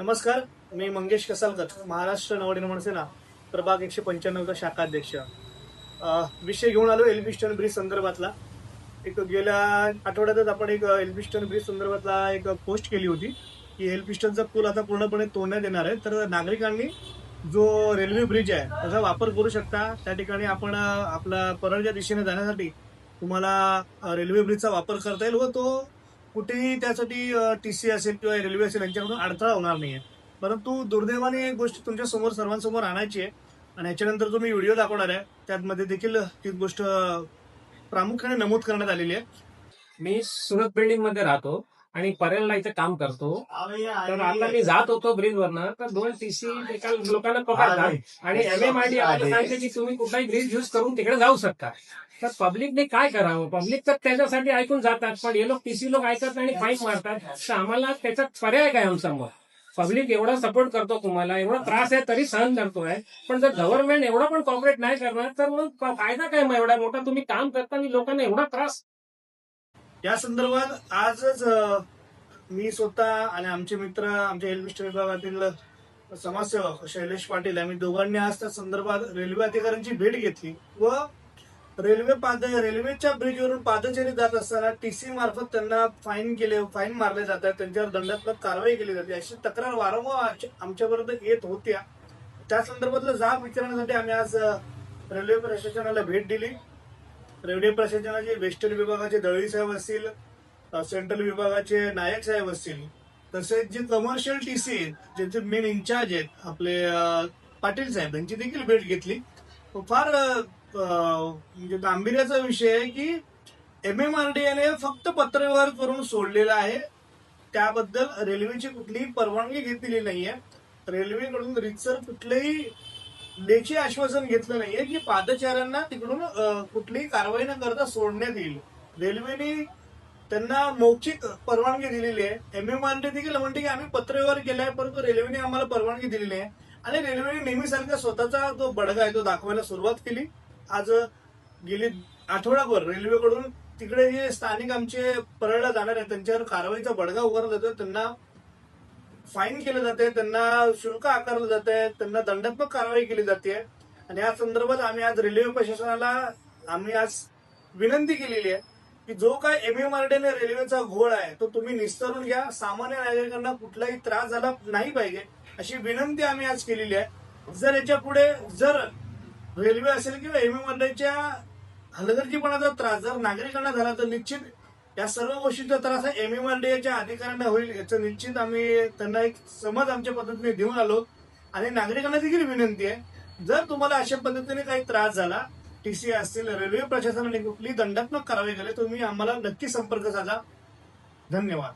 नमस्कार मी मंगेश कसालकर महाराष्ट्र नवनिर्माण सेना प्रभाग एकशे पंच्याण्णवचा शाखाध्यक्ष विषय घेऊन आलो एल्बिस्टन ब्रिज संदर्भातला. एक गेल्या आठवड्यातच आपण एक एल्बिस्टन ब्रिज संदर्भातला एक पोस्ट केली होती की एल्बिस्टनचा पूल आता पूर्णपणे तोडण्यात येणार आहे. तर नागरिकांनी जो रेल्वे ब्रिज आहे त्याचा वापर करू शकता. त्या ठिकाणी आपण आपला परळच्या दिशेने जाण्यासाठी तुम्हाला रेल्वे ब्रिजचा वापर करता येईल व तो कुठेही त्यासाठी टी सी असेल किंवा रेल्वे असेल यांच्याकडून अडथळा होणार नाहीये. परंतु दुर्दैवाने एक गोष्ट तुमच्यासमोर सर्वांसमोर आणायची आहे आणि याच्यानंतर जो मी व्हिडिओ दाखवणार आहे त्यामध्ये देखील ती गोष्ट प्रामुख्याने नमूद करण्यात आलेली आहे. मी सुरत बिल्डिंगमध्ये राहतो. आणि परेलला इथे काम करतो. तर आता मी जात होतो ब्रिज वरनं तर दोन टीसी एका लोकांना पकडतात आणि एम एम आय डी सांगते की तुम्ही कुठलाही ब्रिज युज करून तिकडे जाऊ शकता. तर पब्लिकने काय करावं? पब्लिक तर त्याच्यासाठी ऐकून जातात पण हे लोक टीसी लोक ऐकत नाही आणि फाईन मारतात. तर आम्हाला त्याचा पर्याय काय आमच्यासमोर पब्लिक एवढा सपोर्ट करतो तुम्हाला एवढा त्रास आहे तरी सहन करतोय. पण जर गव्हर्नमेंट एवढा पण कॉपरेट नाही करणार तर मग फायदा काय मग एवढा मोठा? तुम्ही काम करता आणि लोकांना एवढा त्रास या संदर्भात आजच मी स्वतः आणि आमचे मित्र आमच्या हेल्मिस्टर विभागातील समाजसेवक शैलेश पाटील आम्ही दोघांनी आज त्या संदर्भात रेल्वे अधिकाऱ्यांची भेट घेतली व रेल्वे पाद रेल्वेच्या ब्रिजवरून पादचारी जात असताना टीसी मार्फत त्यांना फाईन केले फाईन मारले जातात त्यांच्यावर दंडात्मक कारवाई केली जाते अशी तक्रार वारंवार आमच्या- आमच्यापर्यंत येत होत्या. त्या संदर्भातलं जाब विचारण्यासाठी आम्ही आज रेल्वे प्रशासनाला भेट दिली. रेवडी प्रशासनाचे वेस्टर्न विभागाचे दळवी साहेब असतील सेंट्रल विभागाचे नायक साहेब असतील तसेच जे कमर्शियल टी सी ज्यांचे मेन इन्चार्ज आहेत आपले पाटील साहेब यांची देखील भेट घेतली. फार म्हणजे गांभीर्याचा विषय आहे की एम एम आर डी याने फक्त पत्रव्यवहार करून सोडलेला आहे. त्याबद्दल रेल्वेची कुठलीही परवानगी घेतलेली नाहीये. रेल्वेकडून रितसर कुठलंही लेखी आश्वासन घेतलं नाहीये की पादचाऱ्यांना तिकडून कुठलीही कारवाई न करता सोडण्यात येईल. रेल्वेने त्यांना मौखिक परवानगी दिलेली आहे. एम एम आर देखील म्हणते की आम्ही पत्रव्यवहार केलाय परंतु रेल्वेने आम्हाला परवानगी दिलेली आहे आणि रेल्वेने नेहमीसारखा स्वतःचा जो बडगा आहे तो दाखवायला सुरुवात केली. आज गेली आठवडाभर रेल्वेकडून तिकडे जे स्थानिक आमचे परळला जाणार आहेत त्यांच्यावर कारवाईचा बडगा उभारला जातो त्यांना फाईन केलं जाते त्यांना शुल्क आकारलं जात आहे त्यांना दंडात्मक कारवाई केली जाते आणि या संदर्भात आम्ही आज रेल्वे प्रशासनाला आम्ही आज विनंती केलेली आहे की जो काय एम रेल्वेचा घोळ आहे तो तुम्ही निस्तरून घ्या. सामान्य नागरिकांना कुठलाही त्रास झाला नाही पाहिजे अशी विनंती आम्ही आज केलेली आहे. जर याच्यापुढे जर रेल्वे असेल किंवा एम हलगर्जीपणाचा त्रास जर नागरिकांना झाला तर निश्चित या सर्व गोष्टींचा त्रास एम. एम. R D. एच्या अधिकाऱ्यांना होईल याचं निश्चित आम्ही त्यांना एक समज आमच्या पद्धतीने देऊन आलो. आणि नागरिकांना देखील विनंती आहे जर तुम्हाला अशा पद्धतीने काही त्रास झाला टीसी असतील रेल्वे प्रशासनाने कुठली दंडात्मक कारवाई केली तुम्ही आम्हाला नक्की संपर्क साधा. धन्यवाद.